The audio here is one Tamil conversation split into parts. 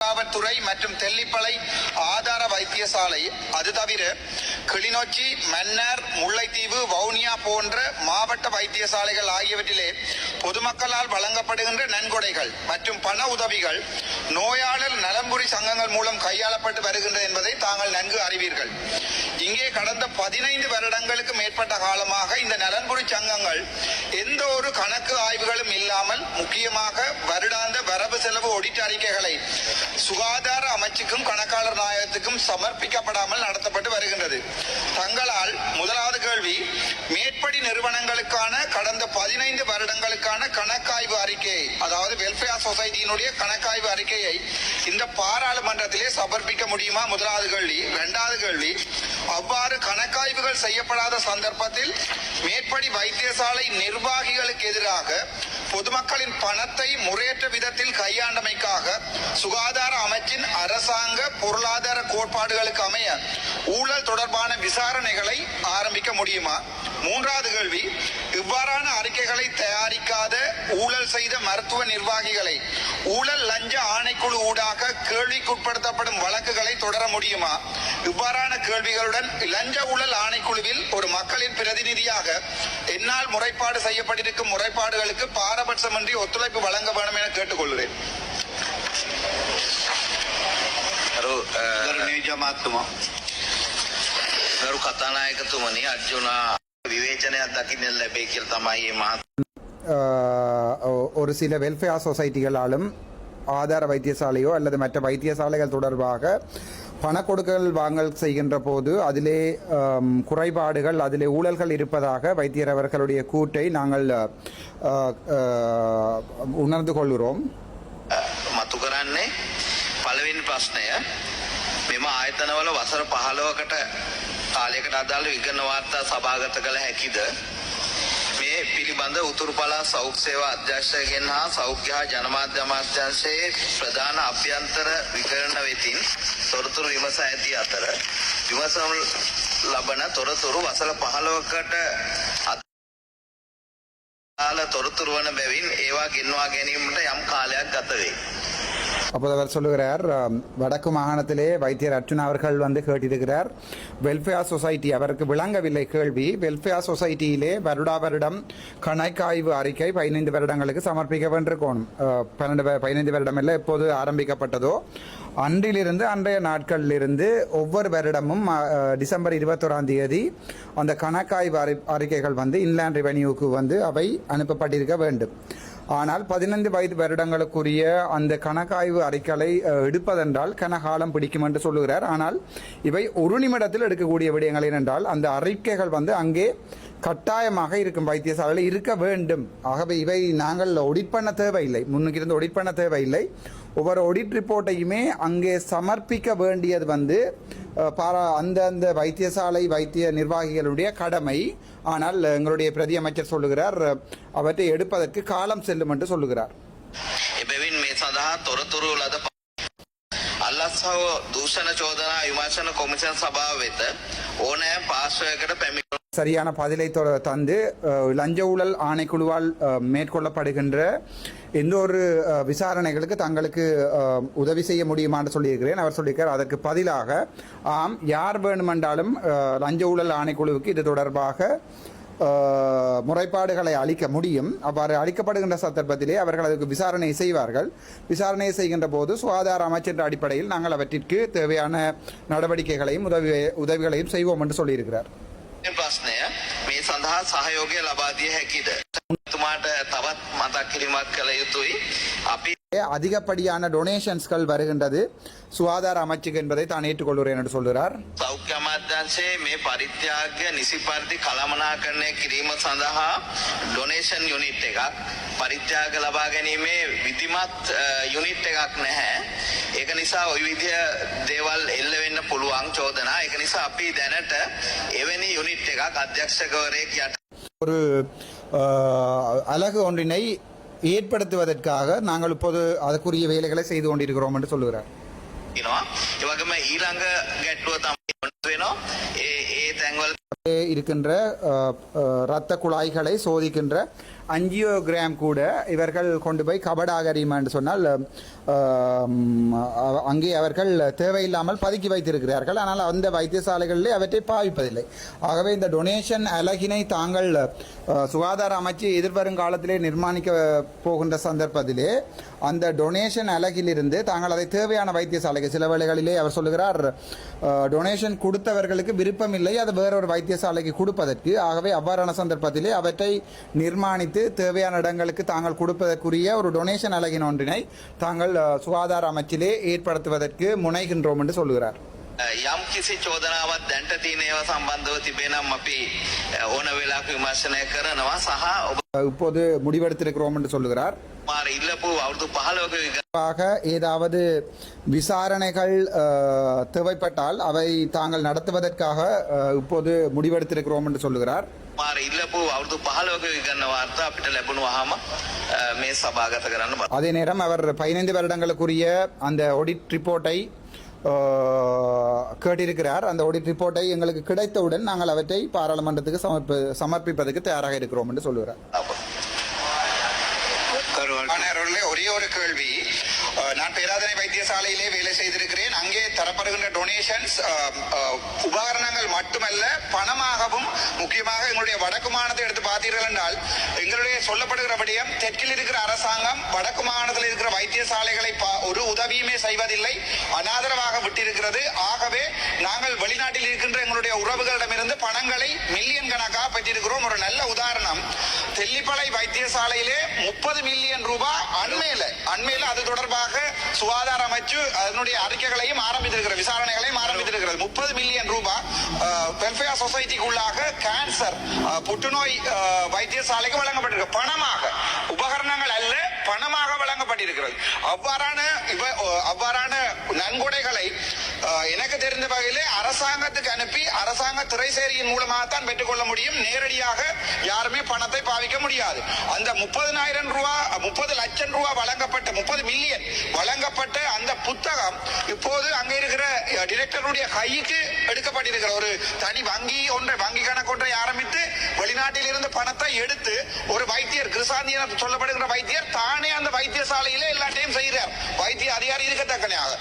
காவல்துறை மற்றும் தெல்லிப்பளை ஆதார வைத்தியசாலை அது தவிர கிளிநொச்சி மன்னர் முல்லைத்தீவு வவுனியா போன்ற மாவட்ட வைத்தியசாலைகள் ஆகியவற்றிலே பொதுமக்களால் வழங்கப்படுகின்ற நன்கொடைகள் மற்றும் பண உதவிகள் நோயாளர் நலம்புரி சங்கங்கள் மூலம் கையாளப்பட்டு வருகின்றது என்பதை தாங்கள் நன்கு அறிவீர்கள். இங்கே கடந்த பதினைந்து வருடங்களுக்கு மேற்பட்ட காலமாக இந்த நலன்புரி சங்கங்கள் எந்த ஒரு கணக்கு ஆய்வுகளும் இல்லாமல் முக்கியமாக வருடாந்த வரவு செலவு ஒடிட் அறிக்கைகளை சுகாதார அமைச்சுக்கும் கணக்காளர் நாயகத்துக்கும் சமர்ப்பிக்கப்படாமல் நடத்தப்பட்டு வருகின்றது. தங்களால் முதலாவது கேள்வி மேற்படி நிறுவனங்களுக்கான கடந்த பதினைந்து வருடங்களுக்கான கணக்காய்வு அறிக்கையை அதாவது வெல்ஃபேர் சொசைட்டியினுடைய கணக்காய்வு அறிக்கையை இந்த பாராளுமன்றத்திலே சமர்ப்பிக்க முடியுமா? முதலாவது கேள்வி. இரண்டாவது கேள்வி அவ்வாறு கணக்காய்வுகள் செய்யப்படாத சந்தர்ப்பத்தில் மேற்படி வைத்தியசாலை நிர்வாகிகளுக்கு எதிராக பொதுமக்களின் பணத்தை முறையற்ற விதத்தில் கையாண்டமைக்காக சுகாதார அமைச்சின் அரசாங்க பொருளாதார கோட்பாடுகளுக்கு அமைய ஊழல் தொடர்பான விசாரணைகளை ஆரம்பிக்க முடியுமா? மூன்றாவது கேள்வி இவ்வாறு மருந்துகளை தயாரிக்காத ஊழல் செய்த மருத்துவ நிர்வாகிகளை ஊழல் லஞ்ச ஆணைக்குழு ஊடாக கேள்விக்குட்படுத்தப்படும் வழக்குகளை தொடர முடியுமா? இவ்வாறான கேள்விகளுடன் லஞ்ச ஊழல் ஆணைக்குழுவில் ஒரு மக்களின் பிரதிநிதியாக என்னால் முறைப்பாடு செய்யப்பட்டிருக்கும் முறைப்பாடுகளுக்கு பாரபட்சமின்றி ஒத்துழைப்பு வழங்க வேண்டும் என கேட்டுக்கொள்கிறேன். నిజమాత్మ அர்ஜுனா ගරු කතානායකතුමනි අර්ජුනා විවේචනයක් දකින්න ලැබේ කියලා තමයි මේ මහත් ஆஹ் ஒ- ஒரு சில வெல்ஃபேர் சொசைட்டிகளாலும் ஆதார வைத்தியசாலையோ அல்லது மற்ற வைத்தியசாலைகள் தொடர்பாக பணக்கொடுக்கல் வாங்கல் செய்கின்ற போது அதிலே ஆம், குறைபாடுகள் அதிலே ஊழல்கள் இருப்பதாக வைத்தியர் அவர்களுடைய கூற்றை நாங்கள் ஆஹ், ஆஹ், உணர்ந்து கொள்கிறோம் මතු කරන්නේ පළවෙනි ප්‍රශ්නය මෙම ආයතනවල වසර 15කට කාලයකට අදාළ විගණන වාර්තා සභාගත කළ හැකිද මේ පිළිබඳ උතුරු පළාත් සෞඛ්‍ය සේවා අධ්‍යක්ෂකගෙන් හා සෞඛ්‍ය හා ජනමාධ්‍ය අමාත්‍යාංශයේ ප්‍රධාන අභ්‍යන්තර විකරණ වෙතින් තොරතුරු විමසා ඇති අතර විමසනු ලබන තොරතුරු වසර 15කට අදාළ තොරතුරු වන බැවින් ඒවා ගෙන්වා ගැනීමට යම් කාලයක් ගත වේ. அப்போது அவர் சொல்லுகிறார் வடக்கு மாகாணத்திலே வைத்தியர் அர்ஜுன் அவர்கள் வந்து கேட்டிருக்கிறார். வெல்ஃபேர் சொசைட்டி அவருக்கு விளங்கவில்லை கேள்வி. வெல்ஃபேர் சொசைட்டியிலே வருடா வருடம் கணக்காய்வு அறிக்கை பதினைந்து வருடங்களுக்கு சமர்ப்பிக்க வேண்டியிருக்கணும் பன்னெண்டு பதினைந்து வருடம் இல்லை எப்போது ஆரம்பிக்கப்பட்டதோ. அன்றிலிருந்து அன்றைய நாட்களிலிருந்து ஒவ்வொரு வருடமும் டிசம்பர் இருபத்தோராம் தேதி அந்த கணக்காய்வு அறி அறிக்கைகள் வந்து இன்லேண்ட் ரெவென்யூக்கு வந்து அவை அனுப்பப்பட்டிருக்க வேண்டும். ஆனால் பதினைந்து வயது வருடங்களுக்குரிய அந்த கணக்காய்வு அறிக்கைகளை எடுப்பதென்றால் கனகாலம் பிடிக்கும் என்று சொல்லுகிறார். ஆனால் இவை ஒரு நிமிடத்தில் எடுக்கக்கூடிய விடயங்கள் ஏனென்றால் அந்த அறிக்கைகள் வந்து அங்கே கட்டாயமாக இருக்கும் வைத்தியசாலையில் இருக்க வேண்டும் ஆகவே இவை நாங்கள் ஒடிட் பண்ண தேவையில்லை முன்னுக்கு இருந்து ஒடிட் பண்ண தேவையில்லை ஒவ்வொரு ஒடிட் ரிப்போர்ட்டையுமே அங்கே சமர்ப்பிக்க வேண்டியது வந்து அஹ், பாரா அந்த அந்த வைத்தியசாலை வைத்திய நிர்வாகிகளுடைய கடமை ஆனால் எங்களுடைய பிரதி அமைச்சர் சொல்லுகிறார் அஹ், அவற்றை எடுப்பதற்கு காலம் செல்லும் என்று சொல்லுகிறார் එබැවින් මේ සඳහා තොරතුරු ලද ප- අල්ලස් හෝ දූෂණ චෝදනා විමර්ශන කොමිෂන් සභාව වෙත ඕනෑ පාර්ශ්වයකට පැමිණි சரியான பதிலை தந்து லஞ்ச ஊழல் ஆணைக்குழுவால் மேற்கொள்ளப்படுகின்ற எந்த ஒரு விசாரணைகளுக்கு தங்களுக்கு உதவி செய்ய முடியுமான்னு சொல்லியிருக்கிறேன். அவர் சொல்லியிருக்கார் அதற்கு பதிலாக ஆம் யார் வேணுமென்றாலும் லஞ்ச ஊழல் ஆணைக்குழுவுக்கு இது தொடர்பாக முறைப்பாடுகளை அளிக்க முடியும். அவ்வாறு அளிக்கப்படுகின்ற சந்தர்ப்பத்திலே அவர்கள் அதுக்கு விசாரணை செய்வார்கள். விசாரணை செய்கின்ற போது சுகாதார அமைச்சர் அடிப்படையில் நாங்கள் அவற்றிற்கு தேவையான நடவடிக்கைகளையும் உதவி உதவிகளையும் செய்வோம் என்று சொல்லியிருக்கிறார். සඳහා සහයෝගය ලබාදිය හැකිද. තුමාට තවත් මතක් කිරීමක් කළ යුතුයි. අපි அதிகப்படியான டொனேஷன்ஸ்கள் வருகின்றது சுகாதார அமைச்சுக்கு என்பதை தான் ஏற்றுக்கொள்கிறேன் என்று சொல்கிறார் සෞඛ්‍ය අමාත්‍යංශයේ මේ පරිත්‍යාගය නිසි පරිදි කළමනාකරණය කිරීම සඳහා ඩොනේෂන් යුනිට් එකක් පරිත්‍යාග ලබා ගැනීමේ විධිමත් යුනිට් එකක් නැහැ. ඒක නිසා ওই විදිය දේවල් එල්ල වෙන්න පුළුවන් චෝදනා. ඒක නිසා අපි දැනට එවැනි යුනිට් එකක් අධ්‍යක්ෂකවරයෙක් යට ஒரு அஹ், அலகு ஒன்றினை ஏற்படுத்துவதற்காக நாங்கள் இப்போது அதற்குரிய வேலைகளை செய்து கொண்டிருக்கிறோம் என்று சொல்லுகிறார் ඉනවා. ඒ වගේම ඊළඟ ගැටලුව තමයි இருக்கின்ற அஹ், இரத்த குழாய்களை சோதிக்கின்ற அஞ்சியோகிராம் கூட இவர்கள் கொண்டு போய் கபடாகரியம் என்று சொன்னால் அங்கே அவர்கள் தேவையில்லாமல் பதுக்கி வைத்திருக்கிறார்கள். ஆனால் அந்த வைத்தியசாலைகளிலே அவற்றை பாவிப்பதில்லை. ஆகவே இந்த டொனேஷன் அலகினை தாங்கள் சுகாதார அமைச்சு எதிர்வரும் காலத்திலே நிர்மாணிக்க போகின்ற சந்தர்ப்பத்திலே அந்த டொனேஷன் அலகிலிருந்து தாங்கள் அதை தேவையான வைத்தியசாலைக்கு சில வேளைகளிலே அவர் சொல்லுகிறார் டொனேஷன் கொடுத்தவர்களுக்கு விருப்பம் இல்லை அது வேறொரு வைத்தியசாலைக்கு கொடுப்பதற்கு. ஆகவே அவ்வாறான சந்தர்ப்பத்திலே அவற்றை நிர்மாணித்து தேவையான இடங்களுக்கு தாங்கள் கொடுப்பதற்குரிய ஒரு டொனேஷன் அலகின் ஒன்றினை தாங்கள் அ, சுகாதார அமைச்சிலே ஏற்படுத்துவதற்கு முனைகின்றோம் என்று சொல்லுகிறார் යම් කිසි චෝදනාවත් දැන්ට තියෙන ඒවා සම්බන්ධව තිබෙනම් අපි අ, ඕන වෙලාක විමර්ශනය කරනවා සහ ඔබ அ, இப்போது முடிவெடுத்திருக்கிறோம் என்று சொல்லுகிறார் මාර ඉල්ලපු අවුරුදු පහලෝක විග குறிப்பாக ஏதாவது விசாரணைகள் அஹ், தேவைப்பட்டால் அவை தாங்கள் நடத்துவதற்காக அஹ், இப்போது முடிவெடுத்திருக்கிறோம் என்று சொல்லுகிறார் அதே நேரம் அவர் பதினைந்து வருடங்களுக்குரிய அந்த ஒடிட் ரிப்போர்ட்டை கேட்டிருக்கிறார் அந்த ஒடிட் ரிப்போர்ட்டை எங்களுக்கு கிடைத்தவுடன் நாங்கள் அவற்றை பாராளுமன்றத்துக்கு சமர்ப்பி சமர்ப்பிப்பதற்கு தயாராக இருக்கிறோம் என்று சொல்லுகிறார் ஒரே ஒரு கேள்வி. நான் பேராதனை வைத்தியசாலையிலே வேலை செய்திருக்கிறேன். அங்கே தரப்படுகின்ற டொனேஷன்ஸ் உபகரணங்கள் மட்டுமல்ல பணமாகவும் முக்கியமாக எங்களுடைய வடக்கு மாநிலத்தை எடுத்து பார்த்தீர்கள் என்றால் எங்களுடைய சொல்லப்படுகிற விடயம் தெற்கில் இருக்கிற அரசாங்கம் வடக்கு மாநிலத்தில் இருக்கிற வைத்தியசாலைகளை பா- ஒரு உதவியுமே செய்வதில்லை அனாதரவாக விட்டிருக்கிறது. ஆகவே நாங்கள் வெளிநாட்டில் இருக்கின்ற எங்களுடைய உறவுகளிடமிருந்து பணங்களை மில்லியன் கணக்காக பெற்றிருக்கிறோம். ஒரு நல்ல உதாரணம் தெல்லிப்பளை வைத்தியசாலையிலே முப்பது மில்லியன் ரூபாய் அண்மையில அண்மையில அது தொடர்பாக சுகாதார அமைச்சு அதனுடைய அறிக்கைகளையும் ஆரம்பித்திருக்கிறது விசாரணைகளையும் ஆரம்பித்திருக்கிறது. முப்பது மில்லியன் ரூபாய் வெல்ஃபேர் சொசைட்டிக்குள்ளாக கேன்சர் புற்றுநோய் வைத்தியசாலைக்கு வழங்கப்பட்டிருக்கு. பணமாக உபகரணங்கள் அல்ல பணமாக வழங்கப்பட்டிருக்கிறது. அவ்வாறான அவ்வாறான நன்கொடைகளை எனக்கு தெரிந்த வகையிலே அரசாங்கத்துக்கு அனுப்பி அரசாங்க திரைசேரியின் மூலமாகத்தான் பெற்றுக்கொள்ள முடியும். நேரடியாக யாருமே பணத்தை பாவிக்க முடியாது. அந்த முப்பதுனாயிரம் ரூபா முப்பது லட்சம் ரூபா வழங்கப்பட்ட முப்பது மில்லியன் வழங்கப்பட்ட அந்த புத்தகம் இப்போது அங்க இருக்கிற டிரெக்டருடைய கைக்கு எடுக்கப்பட்டிருக்கிற ஒரு தனி வங்கி ஒன்றை வங்கி கணக்கு ஒன்றை ஆரம்பித்து வெளிநாட்டில் இருந்து பணத்தை எடுத்து ஒரு வைத்தியர் கிருசாந்தி சொல்லப்படுகிற வைத்தியர் தானே அந்த வைத்தியசாலையிலே எல்லாத்தையும் செய்கிறார். வைத்திய அதிகாரி இருக்கத்தக்கனையாக.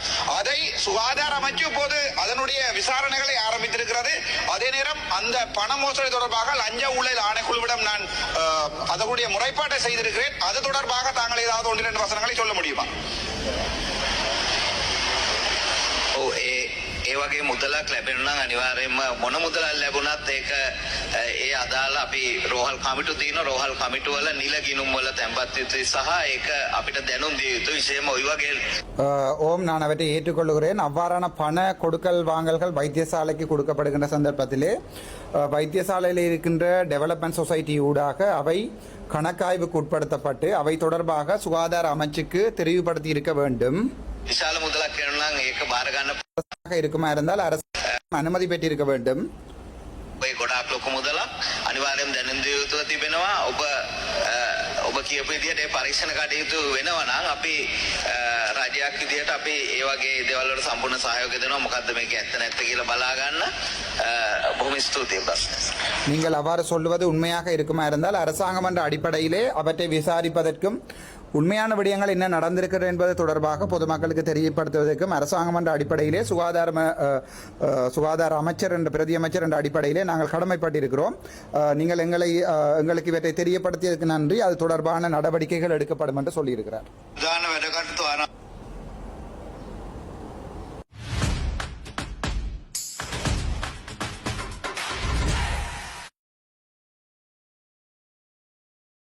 சுகாதார அமைச்சு இப்போது அதனுடைய விசாரணைகளை ஆரம்பித்திருக்கிறது. அதே நேரம் அந்த பண மோசடி தொடர்பாக லஞ்ச ஊழல் ஆணைக்குழுவிடம் நான் அதனுடைய முறைப்பாட்டை செய்திருக்கிறேன். அது தொடர்பாக தாங்கள் ஏதாவது ஒன்று ரெண்டு வசனங்களை சொல்ல முடியுமா? වගේ මුදලක් ලැබෙනවා නම් අනිවාර්යයෙන්ම මොන මුදලක් ලැබුණත් ඒක අ, ඒ අදාළ අපි රෝහල් කමිටු තියෙන රෝහල් කමිටු වල නිල ගිණුම් වල තැන්පත් යුතුයි සහ ඒක අපිට දැනුම් දිය යුතුයි විශේෂයෙන්ම ওই වගේ அஹ், ஓம் நான் அவற்றை ஏற்றுக்கொள்கிறேன் அவ்வாறான பண கொடுக்கல் வாங்கல்கள் வைத்தியசாலைக்கு கொடுக்கப்படுகின்ற சந்தர்ப்பத்திலே அஹ், வைத்தியசாலையில் இருக்கின்ற டெவலப்மெண்ட் சொசைட்டி ஊடாக அவை கணக்காய்வுக்கு உட்படுத்தப்பட்டு அவை தொடர்பாக சுகாதார அமைச்சுக்கு தெரிவுபடுத்தி இருக்க வேண்டும் විශාල මුදලක් වෙනවා නම් ඒක බාර ගන්න ஆக இருக்குமா இருந்தால் அரசு அனுமதி பெற்றிருக்க வேண்டும் ඔය ගොඩාක් ලොකු මුදලක් අනිවාර්යයෙන් දැනුම් දිය යුතුව තිබෙනවා ඔබ අ, ඔබ කියපු විදිහට ඒ පරීක්ෂණ කටයුතු වෙනවා නම් අපි අ, රජයක් විදිහට අපි ඒ වගේ දේවල් වලට සම්පූර්ණ සහයෝගය දෙනවා මොකද්ද මේක ඇත්ත නැත්ත කියලා බලා ගන්න අ, බොහොම ස්තුතියි ප්‍රශ්න நீங்கள் அவ்வாறு சொல்லுவது உண்மையாக இருக்குமா இருந்தால் அரசாங்கம் என்ற அடிப்படையிலே அவற்றை விசாரிப்பதற்கும் உண்மையான விடயங்கள் என்ன நடந்திருக்கிறது என்பது தொடர்பாக பொதுமக்களுக்கு தெரியப்படுத்துவதற்கும் அரசாங்கம் என்ற அடிப்படையிலே சுகாதார சுகாதார அமைச்சர் என்ற பிரதி அமைச்சர் என்ற அடிப்படையிலே நாங்கள் கடமைப்பட்டிருக்கிறோம். நீங்கள் எங்களை எங்களுக்கு இவற்றை தெரியப்படுத்தியதற்கு நன்றி. அது தொடர்பான நடவடிக்கைகள் எடுக்கப்படும் என்று சொல்லியிருக்கிறார்.